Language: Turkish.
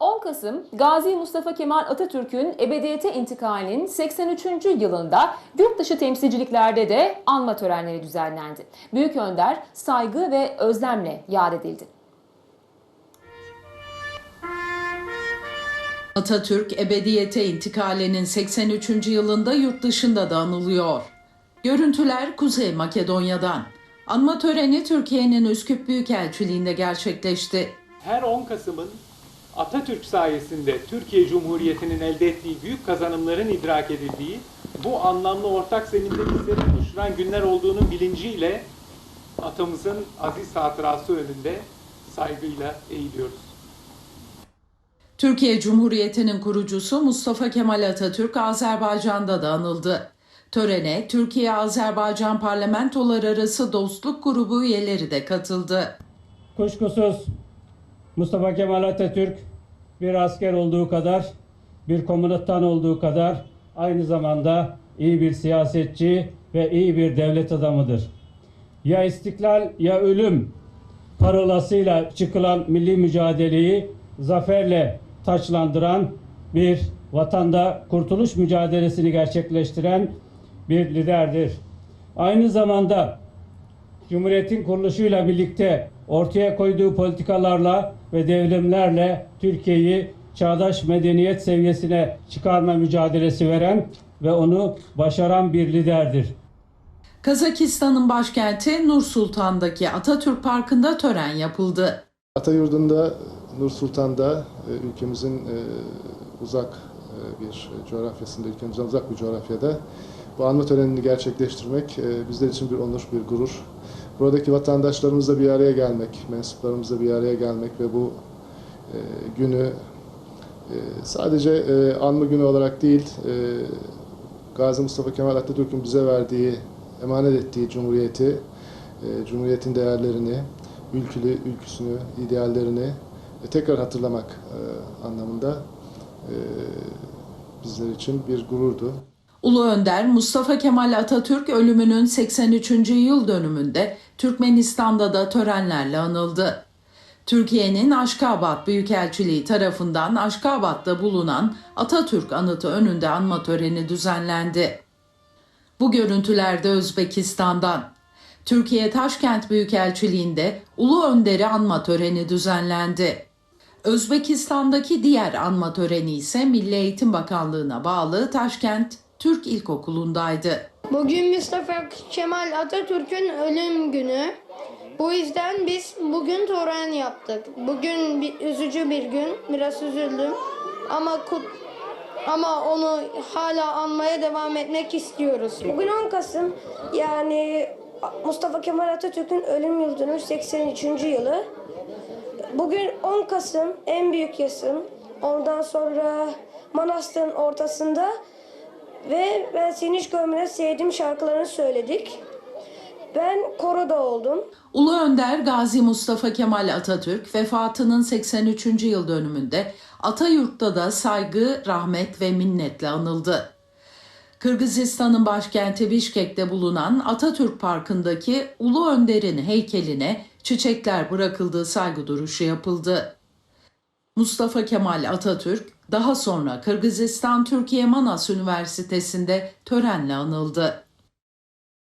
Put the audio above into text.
10 Kasım Gazi Mustafa Kemal Atatürk'ün ebediyete intikalinin 83. yılında yurt dışı temsilciliklerde de anma törenleri düzenlendi. Büyük Önder saygı ve özlemle yad edildi. Atatürk ebediyete intikalinin 83. yılında yurt dışında da anılıyor. Görüntüler Kuzey Makedonya'dan. Anma töreni Türkiye'nin Üsküp Büyükelçiliğinde gerçekleşti. Her 10 Kasım'ın Atatürk sayesinde Türkiye Cumhuriyeti'nin elde ettiği büyük kazanımların idrak edildiği, bu anlamlı ortak zeminde bizleri buluşturan günler olduğunun bilinciyle atamızın aziz hatırası önünde saygıyla eğiliyoruz. Türkiye Cumhuriyeti'nin kurucusu Mustafa Kemal Atatürk Azerbaycan'da da anıldı. Törene Türkiye-Azerbaycan parlamentolar arası dostluk grubu üyeleri de katıldı. Kuşkusuz Mustafa Kemal Atatürk bir asker olduğu kadar, bir komutan olduğu kadar aynı zamanda iyi bir siyasetçi ve iyi bir devlet adamıdır. Ya istiklal ya ölüm parolasıyla çıkılan milli mücadeleyi zaferle taçlandıran bir vatanda kurtuluş mücadelesini gerçekleştiren bir liderdir. Aynı zamanda Cumhuriyetin kuruluşuyla birlikte ortaya koyduğu politikalarla ve devrimlerle Türkiye'yi çağdaş medeniyet seviyesine çıkarma mücadelesi veren ve onu başaran bir liderdir. Kazakistan'ın başkenti Nur Sultan'daki Atatürk Parkı'nda tören yapıldı. Atayurdu'nda, Nur Sultan'da e, ülkemizin e, uzak e, bir coğrafyasında, ülkemizden uzak bir coğrafyada bu anma törenini gerçekleştirmek e, bizler için bir onur, bir gurur. Buradaki vatandaşlarımızla bir araya gelmek, mensuplarımızla bir araya gelmek ve bu e, günü e, sadece e, anma günü olarak değil, e, Gazi Mustafa Kemal Atatürk'ün bize verdiği, emanet ettiği cumhuriyeti, e, cumhuriyetin değerlerini, ülkülü, ülküsünü, ideallerini e, tekrar hatırlamak e, anlamında e, bizler için bir gururdu. Ulu Önder Mustafa Kemal Atatürk ölümünün 83. yıl dönümünde Türkmenistan'da da törenlerle anıldı. Türkiye'nin Aşkabat Büyükelçiliği tarafından Aşkabat'ta bulunan Atatürk anıtı önünde anma töreni düzenlendi. Bu görüntülerde Özbekistan'dan. Türkiye Taşkent Büyükelçiliğinde Ulu Önder'i anma töreni düzenlendi. Özbekistan'daki diğer anma töreni ise Milli Eğitim Bakanlığı'na bağlı Taşkent Türk İlkokulu'ndaydı. Bugün Mustafa Kemal Atatürk'ün ölüm günü. Bu yüzden biz bugün tören yaptık. Bugün bir üzücü bir gün. Biraz üzüldüm. Ama kut ama onu hala anmaya devam etmek istiyoruz. Bugün 10 Kasım yani Mustafa Kemal Atatürk'ün ölüm yıl dönümü 83. yılı. Bugün 10 Kasım en büyük yasım. Ondan sonra Manastır'ın ortasında ve ben seni hiç görmeden sevdiğim şarkılarını söyledik. Ben koroda oldum. Ulu Önder Gazi Mustafa Kemal Atatürk vefatının 83. yıl dönümünde Atayurt'ta da saygı, rahmet ve minnetle anıldı. Kırgızistan'ın başkenti Bişkek'te bulunan Atatürk Parkı'ndaki Ulu Önder'in heykeline çiçekler bırakıldığı saygı duruşu yapıldı. Mustafa Kemal Atatürk daha sonra Kırgızistan Türkiye Manas Üniversitesi'nde törenle anıldı.